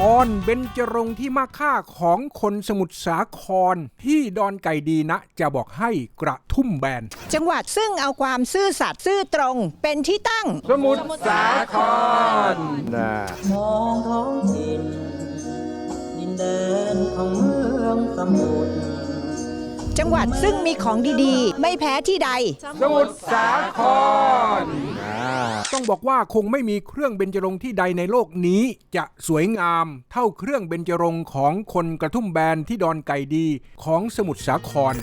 ตอนเบญจรงค์ที่มาค่าของคนสมุทรสาคร ที่ดอนไก่ดีนะ จะบอกให้กระทุ่มแบน จังหวัดซึ่งเอาความซื่อสัตย์ซื่อตรงเป็นที่ตั้ง สมุทรสาครมองท้องถิ่นดินแดนของเมืองสมุทรจังหวัดซึ่งมีของดีๆ ไม่แพ้ที่ใด สมุทรสาคร ต้องบอกว่าคงไม่มีเครื่องเบญจรงค์ที่ใดในโลกนี้ จะสวยงามเท่าเครื่องเบญจรงค์ของคนกระทุ่มแบนที่ดอนไก่ดีของสมุทรสาคร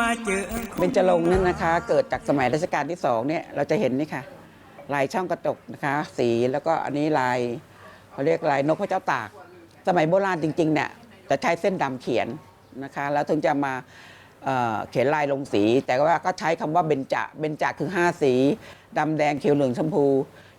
มาเจอเบญจรงค์นั่นนะคะ เกิดจากสมัยรัชกาลที่สองเนี่ยเราจะเห็นนี่ค่ะ ลายช่องกระจกนะคะ สีแล้วก็อันนี้ลายเขาเรียกลายนกพระเจ้าตาก สมัยโบราณจริงๆเนี่ยจะใช้เส้นดำเขียนนะคะ แล้วถึงจะมา เอ่อเขียนลายลงสี แต่ว่าก็ใช้คำว่าเบญจเบญจคือ 5 สีดำแดงเขียวเหลืองชมพู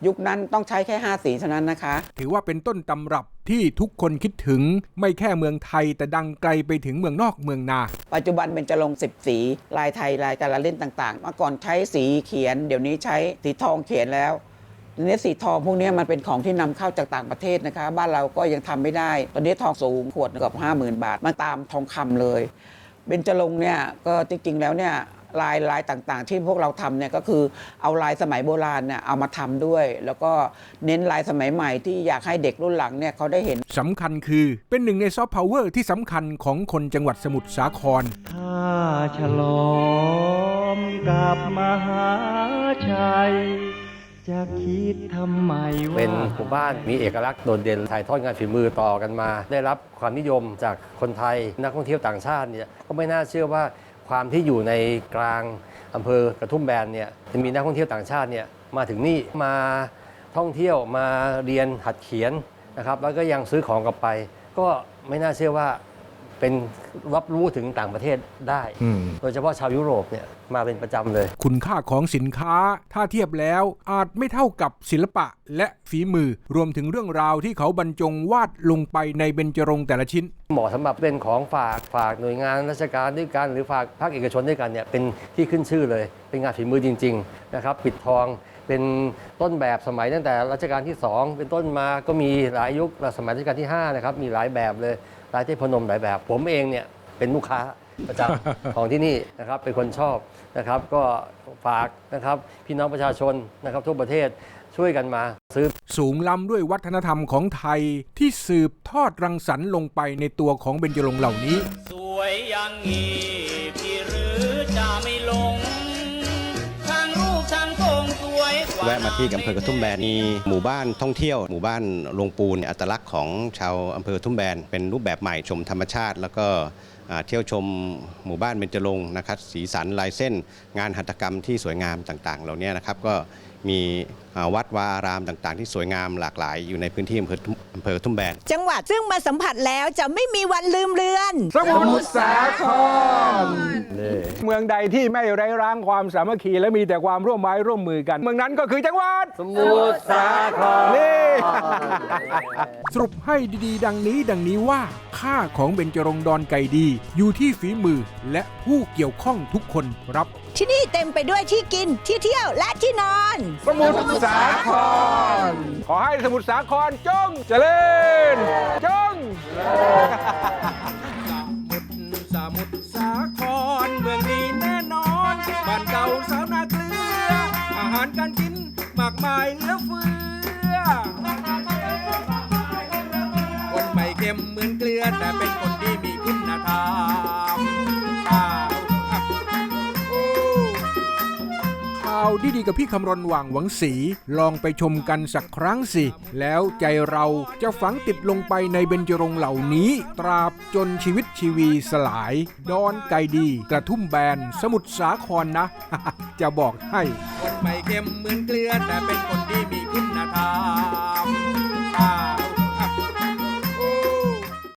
ยุคนั้นต้องใช้แค่ 5 สีเท่านั้นนะคะ ถือว่าเป็นต้นตำรับที่ทุกคนคิดถึงไม่แค่เมืองไทย แต่ดังไกลไปถึงเมืองนอกเมืองนา ปัจจุบันเป็นจะลงสิบสี ลายไทยลายการละเล่นต่างๆเมื่อก่อนใช้สีเขียน เดี๋ยวนี้ใช้สีทองเขียนแล้วทีนี้สีทองพวกนี้มันเป็นของที่นำเข้าจากต่างประเทศนะคะ บ้านเราก็ยังทำไม่ได้ ตอนนี้ทองสูงขวดเกือบห้าหมื่นบาทมาตามทองคำเลย เบญจรงค์เนี่ยก็จริงๆแล้วเนี่ยลายลายต่างๆ ที่พวกเราทำเนี่ยก็คือเอาลายสมัยโบราณเนี่ยเอามาทำด้วย แล้วก็เน้นลายสมัยใหม่ที่อยากให้เด็กรุ่นหลังเนี่ยเขาได้เห็น สำคัญคือเป็นหนึ่งในซอฟต์พาวเวอร์ที่สำคัญของคนจังหวัดสมุทรสาครถ้าฉลองกับมหาชัย จะคิดทำไมว่าเป็นหมู่บ้านมีเอกลักษณ์โดดเด่นถ่ายทอดงานฝีมือต่อกันมา ได้รับความนิยมจากคนไทยนักท่องเที่ยวต่างชาติเนี่ยก็ไม่น่าเชื่อว่าความที่อยู่ในกลางอำเภอกระทุ่มแบนเนี่ยจะมีนักท่องเที่ยวต่างชาติเนี่ยมาถึงนี่มาท่องเที่ยวมาเรียนหัดเขียนนะครับแล้วก็ยังซื้อของกลับไป ก็ไม่น่าเชื่อว่า เป็นรับรู้ถึงต่างประเทศได้โดยเฉพาะชาวยุโรปเนี่ยมาเป็นประจำเลย คุณค่าของสินค้าถ้าเทียบแล้วอาจไม่เท่ากับศิลปะและฝีมือ รวมถึงเรื่องราวที่เขาบรรจงวาดลงไปในเบญจรงค์แต่ละชิ้น เหมาะสำหรับเป็นของฝากฝากหน่วยงานราชการด้วยกันหรือฝากภาคเอกชนด้วยกันเนี่ยเป็นที่ขึ้นชื่อเลย เป็นงานฝีมือจริงๆนะครับปิดทองเป็นต้นแบบสมัยตั้งแต่รัชกาลที่ 2 เป็นต้นมาก็มีหลายยุคสมัยรัชกาลที่5นะครับมีหลายแบบเลย ลายเทพนมหลายแบบ ผมเองเนี่ยเป็นลูกค้าประจำของที่นี่นะครับเป็นคนชอบนะครับ ก็ฝากนะครับพี่น้องประชาชนนะครับทั่วประเทศช่วยกันมาซื้อสูงล้ำด้วยวัฒนธรรมของไทยที่สืบทอดรังสรรค์ลงไปในตัวของเบญจรงค์เหล่านี้ สวยอย่างนี้ะมาที่อำเภอกระทุ่มแบนมีหมู่บ้านท่องเที่ยวหมู่บ้านลงปูนอัตลักษณ์ของชาวอำเภอกระทุ่มแบนเป็นรูปแบบใหม่ชมธรรมชาติ แล้วก็ เที่ยวชมหมู่บ้านเบญจรงค์นะครับสีสันลายเส้น งานหัตถกรรมที่สวยงามต่างๆ เหล่านี้นะครับก็มีอ่าวัดวาอารามต่างๆ ที่สวยงามหลากหลายอยู่ในพื้นที่อำเภอทุ่มอำเภอกระทุ่มแบนจังหวัดซึ่งมาสัมผัสแล้วจะไม่มีวันลืมเลือนสมุทรสาครเมืองใดที่ไม่ไร้ร้างความสามัคคีและมีแต่ความร่วมไม้ร่วมมือกัน เมืองนั้นก็คือจังหวัดสมุทรสาครนี่ สรุปให้ดีๆ ดังนี้ดังนี้ว่า ค่าของเบญจรงค์ดอนไก่ดี อยู่ที่ฝีมือและผู้เกี่ยวข้องทุกคนครับ ที่นี่เต็มไปด้วยที่กินที่เที่ยวและที่นอน สมุทรสาคร ขอให้สมุทรสาครจงเจริญจง สมุทรสาครเมืองนี้แน่นอน บ้านเก่าสาวนาเกลือ อาหารการกินมากมายเหลือเฟือ คนไม่เค็มเหมือนเกลือแต่เป็นคนดีมีคุณธรรมข่าวดีๆกับพี่คำรณหว่างหวังสีลองไปชมกันสักครั้งสิ แล้วใจเราจะฝังติดลงไปในเบญจรงเหล่านี้ ตราบจนชีวิตชีวีสลาย ดอนไกดี กระทุ่มแบน สมุทรสาครนะ จะบอกให้คนไม่ เค็มเหมือนเกลือแต่เป็นคนที่มีคุณธรรม